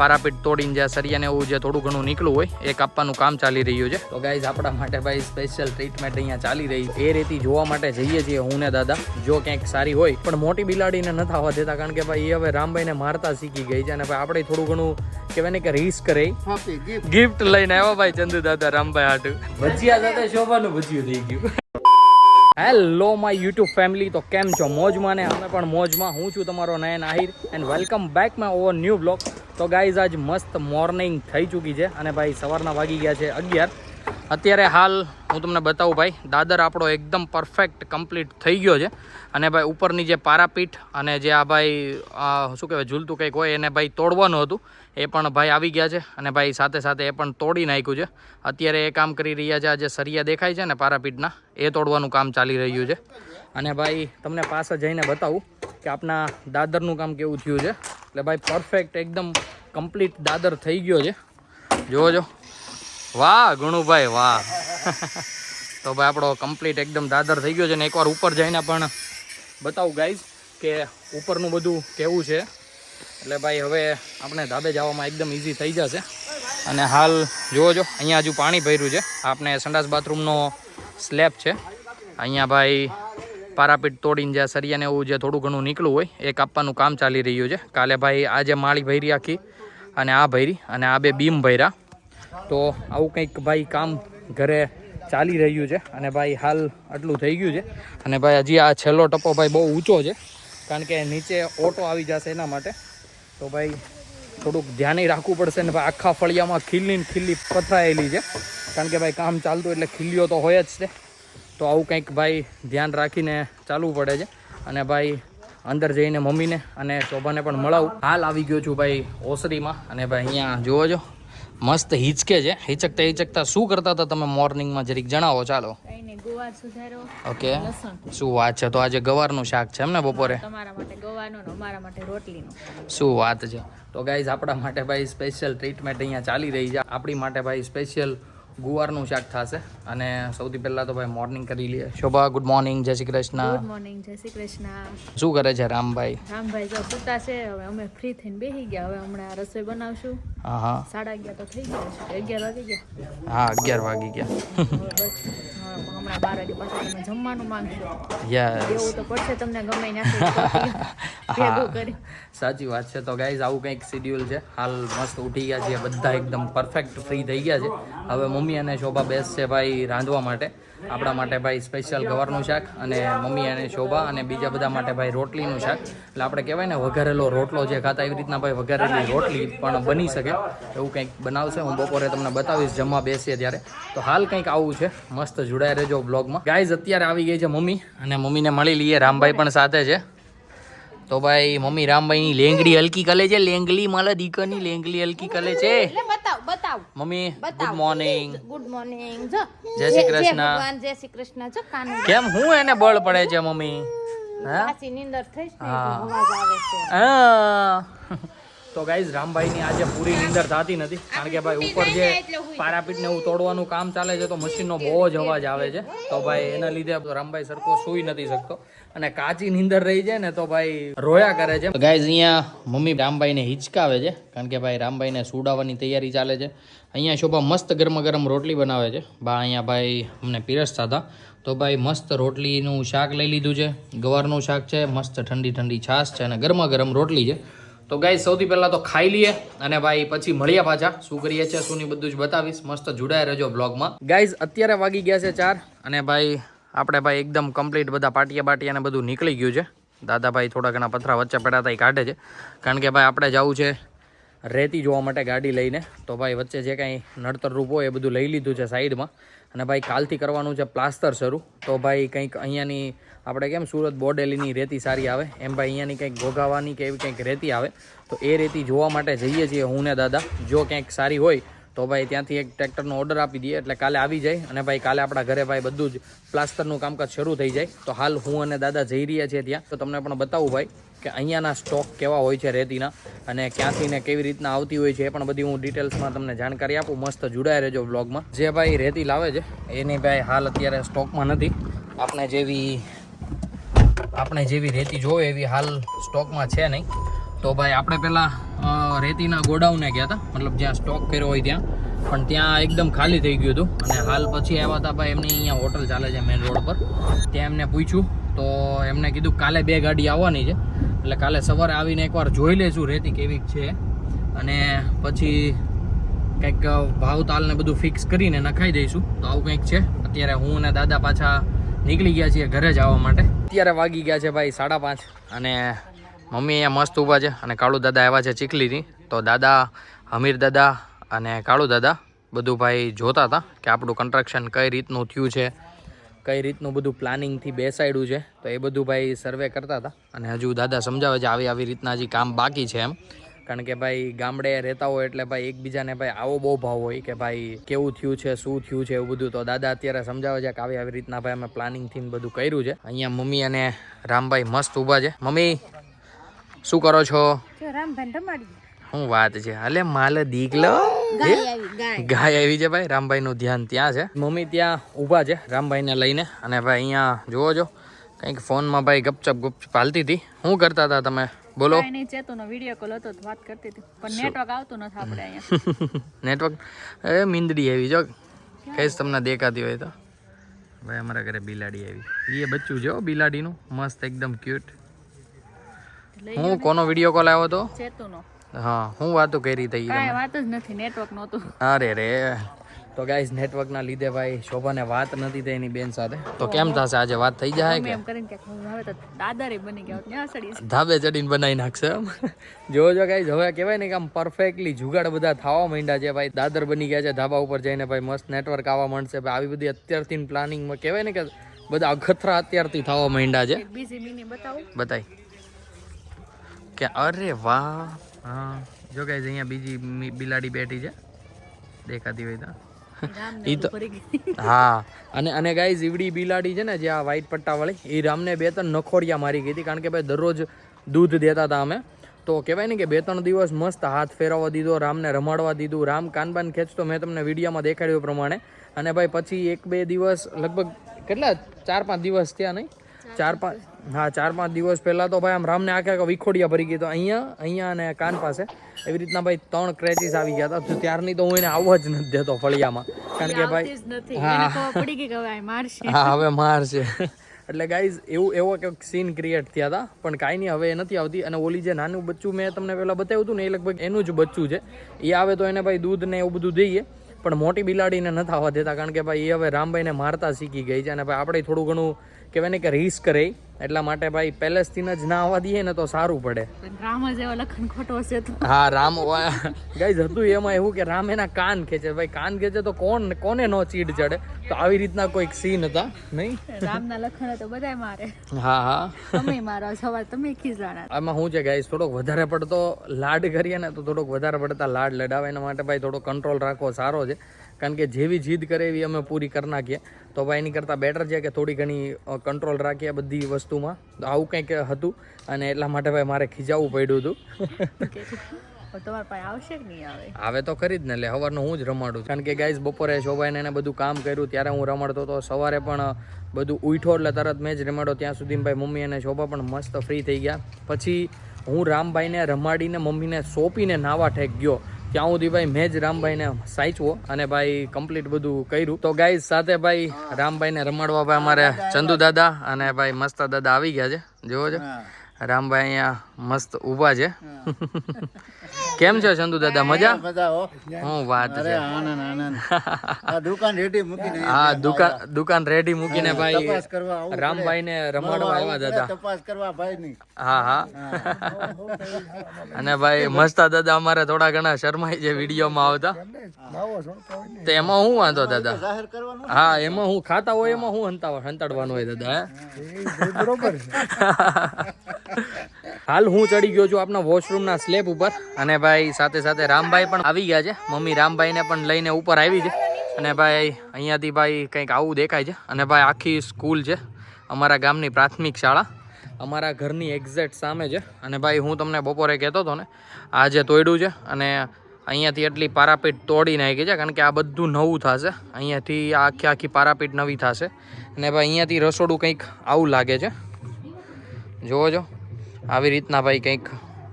પારાપીટ તોડીને જે સરિયાને એવું જે થોડું ઘણું નીકળું હોય એ કાપવાનું કામ ચાલી રહ્યું છે. તો ગાઈઝ આપણા માટે ભાઈ સ્પેશિયલ ટ્રીટમેન્ટ અહીંયા ચાલી રહી એ રીતે જોવા માટે જઈએ છીએ હું ને દાદા જો ક્યાંક સારી હોય. પણ મોટી બિલાડીને ન થવા દેતા કારણ કે ભાઈ એ હવે રામભાઈને મારતા શીખી ગઈ છે અને ભાઈ આપણે થોડું ઘણું કહેવાય ને કે રિસ્ક રહી ગિફ્ટ લઈને આવ્યો ભાઈ ચંદુ દાદા રામભાઈ હાટુ. ભજીયા સાથે શોભાનું ભજીયું થઈ ગયું. હેલો માય યુટ્યુબ ફેમિલી તો કેમ છો? મોજમાં ને અમે પણ મોજમાં. હું છું તમારો Nayan Ahir. And welcome back my over new blog તો ગાઈઝ આજ મસ્ત મોર્નિંગ થઈ ચૂકી છે અને ભાઈ સવારના વાગી ગયા છે અગિયાર. અત્યારે હાલ હું તમને બતાવું ભાઈ, દાદર આપણો એકદમ પરફેક્ટ કમ્પ્લીટ થઈ ગયો છે. અને ભાઈ ઉપરની જે પારાપીઠ અને જે આ ભાઈ શું કહેવાય, ઝૂલતું કંઈક હોય એને ભાઈ તોડવાનું હતું, એ પણ ભાઈ આવી ગયા છે અને ભાઈ સાથે સાથે એ પણ તોડી નાખ્યું છે. અત્યારે એ કામ કરી રહ્યા છે આ જે સરિયા દેખાય છે ને પારાપીઠના, એ તોડવાનું કામ ચાલી રહ્યું છે. અને ભાઈ તમને પાસે જઈને બતાવું કે આપના દાદરનું કામ કેવું થયું છે. એટલે ભાઈ પરફેક્ટ એકદમ કમ્પ્લીટ દાદર થઈ ગયો છે. જોવો જો વાહ, ગુણુભાઈ, વાહ. તો ભાઈ આપણો કમ્પ્લીટ એકદમ દાદર થઈ ગયો છે ને એકવાર ઉપર જઈને પણ બતાવું ગાઈઝ કે ઉપરનું બધું કેવું છે. એટલે ભાઈ હવે આપણે ધાબે જવામાં એકદમ ઇઝી થઈ જશે. અને હાલ, જુઓ જો અહીંયા હજુ પાણી ભર્યું છે. આપણે સંડાસ બાથરૂમનો સ્લેબ છે. અહીંયા ભાઈ પારાપીટ તોડીને જે સરિયાને એવું જે થોડું ઘણું નીકળું હોય, એ કાપવાનું કામ ચાલી રહ્યું છે. કાલે ભાઈ આ જે માળી ભરી આખી અને આ ભરી અને આ બે બીમ ભર્યા. તો આવું કંઈક ભાઈ કામ ઘરે ચાલી રહ્યું છે અને ભાઈ હાલ આટલું થઈ ગયું છે. અને ભાઈ હજી આ છેલ્લો ટપ્પો ભાઈ બહુ ઊંચો છે, કારણ કે નીચે ઓટો આવી જશે એના માટે. તો ભાઈ થોડુંક ધ્યાને રાખવું પડશે ને ભાઈ આખા ફળિયામાં ખીલ્લી ખીલ્લી પથરાયેલી છે. કારણ કે ભાઈ કામ ચાલતું એટલે ખીલ્લીઓ તો હોય જ છે. તો આવું કંઈક ભાઈ ધ્યાન રાખીને ચાલવું પડે છે. અને ભાઈ અંદર જઈને મમ્મીને અને શોભાને પણ મળાવું. હાલ આવી ગયો છું ભાઈ ઓસરીમાં. અને ભાઈ અહીંયા જુઓ છો મસ્ત હિચકે છે. હિચકતા હિચકતા શું કરતા હતા તમે મોર્નિંગમાં? જરીક જણાવો ચાલો. ઓકે. શું વાત છે? તો આજે ગવારનું શાક છે એમ ને બપોરે? શું વાત છે? તો ગાઈઝ આપણા માટે ભાઈ સ્પેશિયલ ટ્રીટમેન્ટ અહીંયા ચાલી રહી છે. આપણી માટે ભાઈ સ્પેશિયલ ગુવારનું શાક થશે. અને સૌથી પહેલા તો ભાઈ મોર્નિંગ કરી લઈએ. શોભા good morning Jai Shri good Krishna morning Jai Shri Krishna. શું કરે છે રામભાઈ? રામભાઈ જો સુતા છે. હવે અમે ફ્રી થઈને બેસી ગયા. હવે હમણાં રસોઈ બનાવશું. હા હા. સાડા અગિયાર તો થઈ ગયા અગિયાર વાગી ગયા. હા અગિયાર વાગી ગયા. બસ. હમણાં બાર વાગે પાછા તમે જમવાનું માંગશો. યસ એવું તો પડશે તમને ગમે નાખી સાચી વાત છે. તો ગાઈઝ આવું કંઈક શેડ્યુલ છે. હાલ મસ્ત ઉઠી ગયા છે બધા એકદમ પરફેક્ટ ફ્રી થઈ ગયા છે. હવે મમ્મી અને શોભા બેસશે ભાઈ રાંધવા માટે. આપણા માટે ભાઈ સ્પેશિયલ ગવારનું શાક અને મમ્મી અને શોભા અને બીજા બધા માટે ભાઈ રોટલીનું શાક. એટલે આપણે કહેવાય ને, વઘારેલો રોટલો જે ખાતા એવી રીતના ભાઈ વઘારેલી રોટલી પણ બની શકે. એવું કંઈક બનાવશે, હું બપોરે તમને બતાવીશ જમવા બેસીએ ત્યારે. તો હાલ કંઈક આવું છે. મસ્ત જોડાઈ રહેજો બ્લોગમાં ગાઈઝ અત્યારે આવી ગઈ છે મમ્મી અને મમ્મીને મળી લઈએ. રામભાઈ પણ સાથે છે. તો ભાઈ મમ્મી રામભાઈની લેંગડી હલકી કલે છે લેંગલી માલા દીકરની લેંગલી હલકી કલે છે. બતાવ બતાવ. Mummy good morning good morning જો જય શ્રી કૃષ્ણ. ભગવાન જય શ્રી કૃષ્ણ જો કાન કેમ હું એને બળ પડે છે મમ્મી? હા પાછી નીંદર થઈ છે હા. અવાજ આવે છે. આ. તો ગાઈઝ રામભાઈની આજે પૂરી નીંદર થતી નથી. કારણ કે ભાઈ ઉપર જે પારાપીટ ને એવું તોડવાનું કામ ચાલે છે તો મશીનનો બહુ જ અવાજ આવે છે. તો ભાઈ એના લીધે રામભાઈ સરખો સૂઈ નથી શકતો. અને કાચી નીંદર રહી જાય ને તો ભાઈ રોયા કરે છે. ગાઈઝ અહીંયા મમ્મી રામભાઈને હિચકાવે છે કારણ કે ભાઈ રામભાઈને સુડાવવાની તૈયારી ચાલે છે. અહીંયા શોભા મસ્ત ગરમ ગરમ રોટલી બનાવે છે. બા અહીંયા ભાઈ અમને પીરસતા હતા. તો ભાઈ મસ્ત રોટલીનું શાક લઈ લીધું છે. ગવારનું શાક છે મસ્ત ઠંડી ઠંડી છાશ છે અને ગરમા ગરમ રોટલી છે. તો ગાય સૌથી પહેલાં તો ખાઈ લઈએ અને ભાઈ પછી મળ્યા પાછા. શું કરીએ છીએ, શું નહીં બધું જ બતાવીશ. મસ્ત જોડાયા રહેજો બ્લોગમાં ગાઈઝ અત્યારે વાગી ગયા છે ચાર અને ભાઈ, આપણે ભાઈ એકદમ કમ્પ્લીટ બધા પાટિયા બાટિયાને બધું નીકળી ગયું છે. દાદાભાઈ થોડા ઘણા પથરા વચ્ચે પડ્યા હતા, એ કાઢે છે. કારણ કે ભાઈ, આપણે જવું છે રેતી જોવા માટે ગાડી લઈને. તો ભાઈ, વચ્ચે જે કાંઈ નડતર રૂપ હોય એ બધું લઈ લીધું છે સાઈડમાં. અને ભાઈ, કાલથી કરવાનું છે પ્લાસ્ટર શરૂ. તો ભાઈ, કંઈક અહીંયાની આપણે કેમ સુરત બોડેલીની રેતી સારી આવે? એમ ભાઈ અહીંયાની કંઈક ગોગાવાની કે એવી કંઈક રેતી આવે? તો એ રેતી જોવા માટે જઈએ છીએ હું ને દાદા. જો ક્યાંક સારી હોય, તો ભાઈ ત્યાંથી એક ટ્રેક્ટરનો ઓર્ડર આપી દઈએ, એટલે કાલે આવી જાય અને ભાઈ કાલે આપણા ઘરે ભાઈ બધું જ પ્લાસ્ટરનું કામકાજ શરૂ થઈ જાય. તો હાલ હું અને દાદા જઈ રહ્યા છીએ ત્યાં. તો તમને પણ બતાવું ભાઈ કે અહીંયાના સ્ટોક કેવા હોય છે રેતીના અને ક્યાંથી ને કેવી રીતના આવતી હોય છે એ પણ બધી હું ડિટેલ્સમાં તમને જાણકારી આપું. મસ્ત જોડાઈ રહેજો બ્લોગમાં જે ભાઈ રેતી લાવે છે, એની ભાઈ હાલ અત્યારે સ્ટોકમાં નથી. આપણે જેવી આપણે જેવી રેતી જોવે એવી હાલ સ્ટોકમાં છે નહીં. તો ભાઈ આપણે પહેલાં રેતીના ગોડાઉને ગયા હતા. મતલબ જ્યાં સ્ટોક કર્યો હોય ત્યાં. પણ ત્યાં એકદમ ખાલી થઈ ગયું હતું. અને હાલ પછી આવ્યા હતા ભાઈ એમની અહીંયા હોટલ ચાલે છે મેઇન રોડ પર. ત્યાં એમને પૂછ્યું. તો એમને કીધું કાલે બે ગાડી આવવાની છે. એટલે કાલે સવારે આવીને એકવાર જોઈ લેશું રેતી કેવી છે. અને પછી કંઈક ભાવ તાલને બધું ફિક્સ કરીને નખાઈ દઈશું. તો આવું કંઈક છે. અત્યારે હું અને દાદા પાછા નીકળી ગયા છીએ ઘરે જવા માટે. અત્યારે વાગી ગયા છે ભાઈ સાડા પાંચ અને મમ્મી અહીંયા મસ્ત ઊભા છે અને કાળુ દાદા આવ્યા છે ચીખલીથી. તો દાદા, હમીર દાદા અને કાળુ દાદા બધું ભાઈ જોતા હતા કે આપણું કન્સ્ટ્રક્શન કઈ રીતનું થયું છે, કઈ રીતનું બધું પ્લાનિંગથી બેસાડ્યું છે. તો એ બધું ભાઈ સર્વે કરતા હતા. અને હજુ દાદા સમજાવે છે આવી આવી રીતના હજી કામ બાકી છે એમ. કારણ કે ભાઈ ગામડે રહેતા હોય એટલે ભાઈ એકબીજાને ભાઈ આવો બહુ ભાવ હોય કે ભાઈ કેવું થયું છે શું થયું છે એવું બધું. તો દાદા અત્યારે સમજાવે છે કે આવી આવી રીતના ભાઈ અમે પ્લાનિંગથી ને બધું કર્યું છે. અહીંયા મમ્મી અને રામભાઈ મસ્ત ઊભા છે. મમ્મી શું કરો છો? શું વાત છે? અલે માલ દીકલો. ગાય આવી છે ભાઈ. રામભાઈ નું ધ્યાન ત્યાં છે. મમ્મી ત્યાં ઊભા છે રામભાઈને લઈને. અને ભાઈ અહીંયા જુઓ છો કંઈક ફોનમાં ભાઈ ગપચપ ગુપચપ હાલતી હતી. શું કરતા હતા તમે? બોલો. કાંઈ નહીં ચેતુનો વીડિયો કોલ હતો તો વાત કરતી હતી. પણ નેટવર્ક આવતું નથી આપણે અહીંયા. નેટવર્ક એ મીંદડી આવી જો. કઈ તમને દેખાતી હોય તો. ભાઈ અમારા ઘરે બિલાડી આવી. એ બચ્ચું હો બિલાડીનું. મસ્ત એકદમ ક્યુટ હું કોનો વીડિયો કોલ આવ્યો તો? ચેતુનો. હા હું વાતો કરી હતી કાંઈ વાત જ નથી નેટવર્ક નહોતું. અરે રે. તો ગાઈઝ નેટવર્કના લીધે ભાઈ શોભાને વાત નથી થઈ એની બેન સાથે. તો કેમ થશે? આજે વાત થઈ જાય કે? એમ કરીને કે હવે તો દાદારે બની ગયા ત્યાં સડી ધાબે ચડીને બનાવી નાખશે એમ? જોવો જો ગાઈઝ હવે કહેવાય ને કે આમ પરફેક્ટલી જુગાડ બધા થવા માંડ્યા છે ભાઈ. દાદર બની ગયા છે ધાબા ઉપર જઈને ભાઈ મસ્ત નેટવર્ક આવવા માંડશે. ભાઈ આવી બધી અત્યારથી પ્લાનિંગમાં કહેવાય ને કે બધા અખતરા અત્યારથી થવા માંડ્યા છે. બીજી મિની બતાવું. બતાય. કે અરે વાહ. હા. જો ગાઈઝ અહીંયા બીજી બિલાડી બેઠી છે. દેખાતી હોય તો. તો- હા. અને અને ગાઈઝ ઈવડી બિલાડી છે ને જે આ વ્હાઈટ પટ્ટાવાળી એ રામને બે ત્રણ નખોડિયા મારી ગઈ હતી કારણ કે ભાઈ દરરોજ દૂધ દેતા હતા અમે. તો કહેવાય ને કે બે ત્રણ દિવસ મસ્ત હાથ ફેરવવા દીધો રામને રમાડવા દીધું. રામ કાનબાન ખેંચતો મેં તમને વિડીયોમાં દેખાડ્યું પ્રમાણે. અને ભાઈ પછી એક બે દિવસ લગભગ કેટલા? ચાર પાંચ દિવસ થયા નહીં? ચાર પાંચ હા ચાર પાંચ દિવસ પહેલાં તો ભાઈ આમ રામને આખે આખા વિખોડિયા ભરી ગઈ તો અહીંયા અહીંયા અને કાન પાસે એવી રીતના ભાઈ ત્રણ ક્રેચીસ આવી ગયા હતા. તો ત્યારની તો હું એને આવવા જ નથી દેતો ફળિયામાં. કારણ કે ભાઈ હવે મારશે. હા હવે માર છે એટલે ગાઈઝ એવું એવો કંઈક સીન ક્રિએટ થયા હતા. પણ કાંઈ નહીં હવે એ નથી આવતી. અને ઓલી જે નાનું બચ્ચું મેં તમને પહેલાં બતાવ્યું હતું ને એ લગભગ એનું જ બચ્ચું છે. એ આવે તો એને ભાઈ દૂધ ને એવું બધું દઈએ. પણ મોટી બિલાડીને નથી આવવા દેતા. કારણ કે ભાઈ એ હવે રામભાઈને મારતા શીખી ગઈ છે. અને ભાઈ આપણે થોડું ઘણું કહેવાય ને કે રિસ્ક રહે એટલા માટે ભાઈ પહેલેથી જ ના આવવા દઈએ ને તો સારું પડે. રામ જ એવો લખન ખોટો છે હા રામ ગાઈઝ હતું એમાં એવું કે રામ એના કાન ખેંચે. ભાઈ કાન ખેંચે તો કોણ કોને નો ચીડ ચડે? તો આવી રીતના કોઈક સીન હતા નહીં? રામના લખન તો બધાય મારે. હા હા. તમે મારા સવાર તમે ખીજાણા આમાં હું છે ગાઈઝ થોડોક વધારે પડતો લાડ કરીએ ને તો થોડોક વધારે પડતા લાડ લડાવે. એના માટે ભાઈ થોડો કંટ્રોલ રાખવો સારો છે. કારણ કે જેવી જીદ કરે એવી અમે પૂરી કરી નાખીએ. તો ભાઈ એની કરતાં બેટર છે કે થોડી ઘણી કંટ્રોલ રાખીએ બધી વસ્તુમાં. તો આવું કંઈક હતું અને એટલા માટે ભાઈ મારે ખીજાવવું પડ્યું હતું. કે પણ તમારા પાસે આવશે નહીં આવે? આવે તો ખરી જ ને એટલે સવારનું હું જ રમાડું કારણ કે ગાઈઝ બપોરે શોભાઈને એને બધું કામ કર્યું ત્યારે હું રમાડતો હતો. સવારે પણ બધું ઉઠો એટલે તરત મેં જ રમાડો ત્યાં સુધી ભાઈ મમ્મી અને શોભા પણ મસ્ત ફ્રી થઈ ગયા. પછી હું રામભાઈને રમાડીને મમ્મીને સોંપીને નાવા ઠેક ગયો. ત્યાં સુધી ભાઈ મેં જ રામભાઈને સાચવો અને ભાઈ કમ્પ્લીટ બધું કર્યું. તો ગાઈઝ સાથે ભાઈ રામભાઈને રમાડવા ભાઈ અમારે ચંદુ દાદા અને ભાઈ મસ્ત દાદા આવી ગયા છે. જોવો છો. રામભાઈ અહીંયા મસ્ત ઊભા છે. કેમ છો ચંદુ દાદા મજા? મજા હું. વાત છે. દુકાન રેડી મૂકીને હા દુકાન દુકાન રેડી મૂકીને ભાઈ તપાસ કરવા રામભાઈ ને રમાડવા આવ્યા દાદા. તપાસ કરવા ભાઈ ની હા હા. અને ભાઈ મસ્તા દાદા અમારે થોડા ઘણા શરમાઈ છે વિડીયોમાં આવતા. તો એમાં હું વાંધો દાદા? હા એમાં હું ખાતા હોય એમાં હું હંતા હંતાડવાનું હોય દાદા બરોબર હાલ હું ચડી ગયો છું આપના વોશરૂમના સ્લેબ ઉપર અને ભાઈ, સાથે સાથે રામભાઈ પણ આવી ગયા છે. મમ્મી રામભાઈને પણ લઈને ઉપર આવી છે. અને ભાઈ, અહીંયાથી ભાઈ કંઈક આવું દેખાય છે. અને ભાઈ, આખી સ્કૂલ છે. અમારા ગામની પ્રાથમિક શાળા. અમારા ઘરની એક્ઝેક્ટ સામે છે. અને ભાઈ, હું તમને બપોરે કહેતો હતો ને આ તોડ્યું છે અને અહીંયાથી એટલી પારાપીટ તોડી નાખી છે, કારણ કે આ બધું નવું થશે. અહીંયાથી આખી આખી પારાપીટ નવી થશે. અને ભાઈ, અહીંયાથી રસોડું કંઈક આવું લાગે છે. જુઓ જો, આવી રીતના ભાઈ કંઈક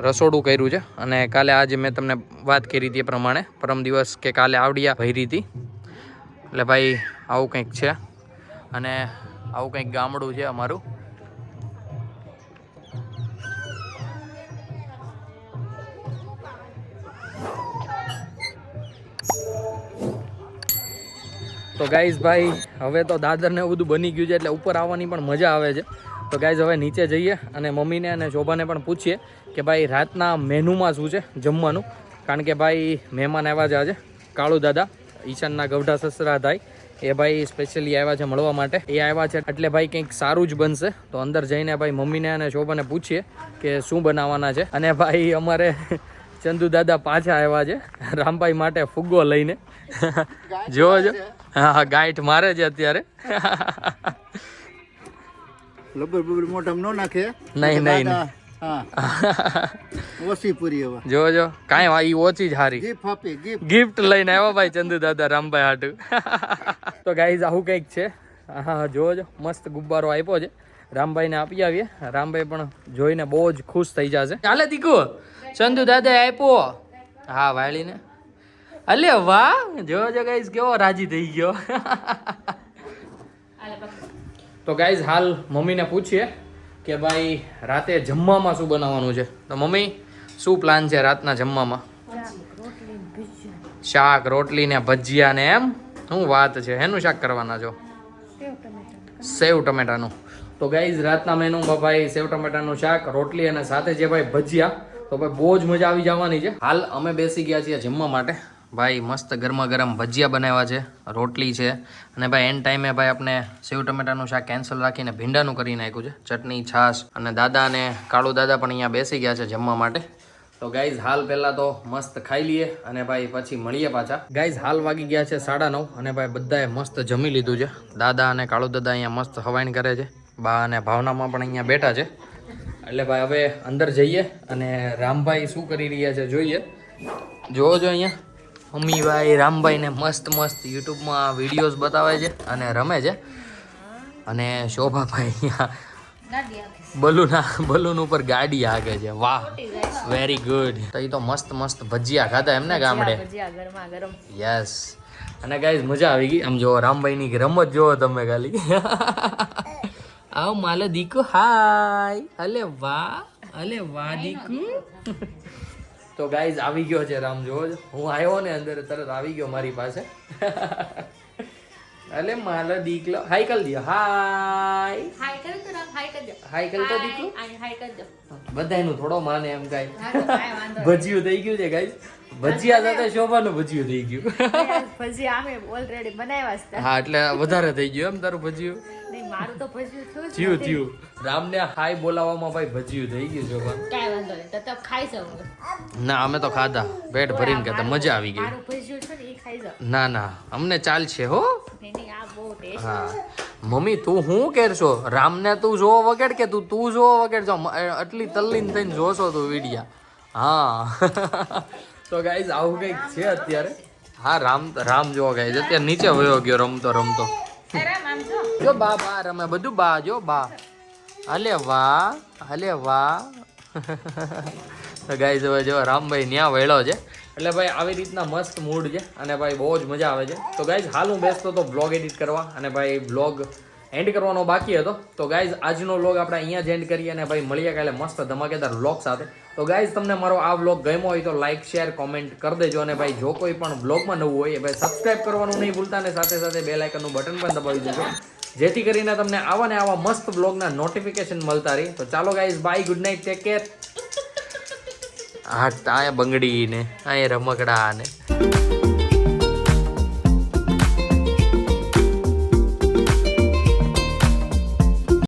રસોડું કર્યું છે. અને કાલે આજે મેં તમને વાત કરી હતી એ પ્રમાણે. પરમ દિવસ કે કાલે આવડિયા ભરી હતી. એટલે ભાઈ, આવું કંઈક છે. અને આવું કંઈક ગામડું છે અમારું. તો ગાઈઝ ભાઈ, હવે તો દાદરને બધું બની ગયું છે, એટલે ઉપર આવવાની પણ મજા આવે છે. તો ગાઈઝ હવે નીચે જઈએ અને મમ્મીને અને શોભાને પણ પૂછીએ કે ભાઈ રાતના મેનુમાં શું છે જમવાનું? કારણ કે ભાઈ મહેમાન આવ્યા છે આજે. કાળુ દાદા ઈશાનના ગવઢા સસરા થાય એ ભાઈ સ્પેશિયલી આવ્યા છે મળવા માટે. એ આવ્યા છે એટલે ભાઈ કંઈક સારું જ બનશે. તો અંદર જઈને ભાઈ મમ્મીને અને શોભાને પૂછીએ કે શું બનાવવાના છે. અને ભાઈ અમારે ચંદુ દાદા પાછા આવ્યા છે રામભાઈ માટે ફુગ્ગો લઈને. જોવો જો. હા ગાંઠ મારે છે અત્યારે. લબર બબર મોઢામાં ન નાખે. નહીં, નહીં, હા. ઓછી પૂરી હવે. જો જો. કાંઈ વા- ઈ ઓછી જ હારી. ગિફ્ટ આપી ગિફ્ટ ગિફ્ટ લઈને આવ્યા ભાઈ ચંદુ દાદા રામભાઈ હાટુ. તો ગાઈઝ આવું કંઈક છે. હા જોવો જો મસ્ત ગુબ્બારો આપ્યો છે. રામભાઈને આપી આવીએ. રામભાઈ પણ જોઈને બહુ જ ખુશ થઈ જશે. ચાલે દીકુ? ચંદુ દાદા આપ્યો. હા વાળીને. અલે વાહ! જો જો ગાઈઝ કેવો રાજી થઈ ગયો. તો ગાઈઝ હાલ મમ્મીને પૂછીએ કે ભાઈ, રાતે જમવામાં શું બનાવવાનું છે? તો મમ્મી, શું પ્લાન છે રાતના જમવામાં? શાક, રોટલી ને ભજીયા ને એમ? શું વાત છે? એનું શાક કરવાના છો? સેવ ટમેટાનું. તો ગાઈઝ રાતના મેનુમાં ભાઈ, સેવ ટમેટાનું શાક, રોટલી અને સાથે જે ભાઈ ભજીયા, તો ભાઈ બહુ જ મજા આવી જવાની છે. હાલ અમે બેસી ગયા છીએ જમવા માટે. ભાઈ મસ્ત ગરમા ગરમ ભજીયા બનાવ્યા છે, રોટલી છે. અને ભાઈ એન ટાઈમે ભાઈ આપણે સેવ ટમેટાનું શાક કેન્સલ રાખીને ભીંડાનું કરી નાખ્યું છે. ચટણી, છાશ અને દાદા અને કાળુ દાદા પણ અહીંયા બેસી ગયા છે જમવા માટે. તો ગાઈઝ હાલ પહેલાં તો મસ્ત ખાઈ લઈએ અને ભાઈ પછી મળીએ પાછા. ગાઈઝ હાલ વાગી ગયા છે સાડા નવ અને ભાઈ બધાએ મસ્ત જમી લીધું છે. દાદા અને કાળુ દાદા અહીંયા મસ્ત હવાઈન કરે છે. બા અને ભાવનામાં પણ અહીંયા બેઠા છે. એટલે ભાઈ હવે અંદર જઈએ અને રામભાઈ શું કરી રહ્યા છે જોઈએ. જોવો જો અહીંયા. મમ્મી ભાઈ રામભાઈને મસ્ત મસ્ત યુટ્યુબમાં વિડીયોઝ બતાવે છે અને રમે છે. અને શોભાભાઈ અહીંયા બલૂન બલૂન ઉપર ગાડી આગે છે. વાહ વેરી ગુડ તો એ તો મસ્ત મસ્ત ભજીયા ખાધા એમને ગામડે. યસ અને ગાઈઝ મજા આવી ગઈ. આમ જો રામભાઈની રમત જોવો તમે ખાલી. આવ માલે દીકુ હાય અલે વાહ અલે વાહ દીકુ. તો ગાઈઝ આવી ગયો છે રામ જોવો હું આવ્યો ને અંદર તરત આવી ગયો મારી પાસે. અલે માલ દીકલો. હાય કલ દિયો હાય હાય કલ તો હાય દો હાય કલ તો દીકલો. હાય કલ બધાયનું થોડો માને એમ વાંધો ભજીયું થઈ ગયું છે ગાઈઝ ભજીયા સાથે શોભાનું ભજીયું થઈ ગયું. ભજીયા અમે ઓલરેડી બનાવ્યા હતા. હા એટલે વધારે થઈ ગયું એમ તારું ભજીયું? નહીં મારું તો ભજીયું થયું થયું થયું. રામને હાય બોલાવવામાં ભાઈ ભજીયું થઈ ગયું શોભા કાઈ વાંધો નહીં તો ખાઈ જાઓ ના અમે તો ખાધા. પેટ ભરીને કહેતા મજા આવી ગઈ. મારું ભજીયું છે ને એ ખાઈ જાવ ના ના અમને ચાલશે હો. હા. મમ્મી તું શું કરશો? રામને તું જોવો વગેરે કે તું તું જોવો વગેરે? જો આટલી તલ્લીન થઈને જોશો તું વિડિયા. હા. તો ગાઈઝ આવું કંઈક છે અત્યારે. હા રામ રામ જોવા ગાઈઝ અત્યારે નીચે વયો ગયો રમતો રમતો. જો. જો બા બા રમે બધું બા જો બા. હલે વાહ હલે વાહ. તો ગાઈઝ હવે જો રામભાઈ ન્યા વળ્યો છે. એટલે ભાઈ આવી રીતના મસ્ત મૂડ છે અને ભાઈ બહુ જ મજા આવે છે. તો ગાઈઝ હાલ હું બેસતો તો બ્લોગ એડિટ કરવા અને ભાઈ બ્લોગ એન્ડ કરવાનો બાકી હતો. તો ગાઈઝ આજનો વ્લોગ આપણે અહીંયા જ એન્ડ કરીએ અને ભાઈ, મળીએ કાલે મસ્ત ધમાકેદાર વ્લોગ સાથે. તો ગાઈઝ તમને મારો આ વ્લોગ ગમ્યો હોય તો લાઇક શેર કોમેન્ટ કરી દેજો અને ભાઈ, જો કોઈ પણ વ્લોગમાં નવું હોય ભાઈ સબસ્ક્રાઇબ કરવાનું નહીં ભૂલતા અને સાથે સાથે બે લાઇકનનું બટન પણ દબાવી દેજો. જેથી કરીને તમને આવા ને આવા મસ્ત બ્લોગના નોટિફિકેશન મળતા રહી. તો ચાલો guys bye good night take care હા બંગડી ને અહીંયા રમકડા ને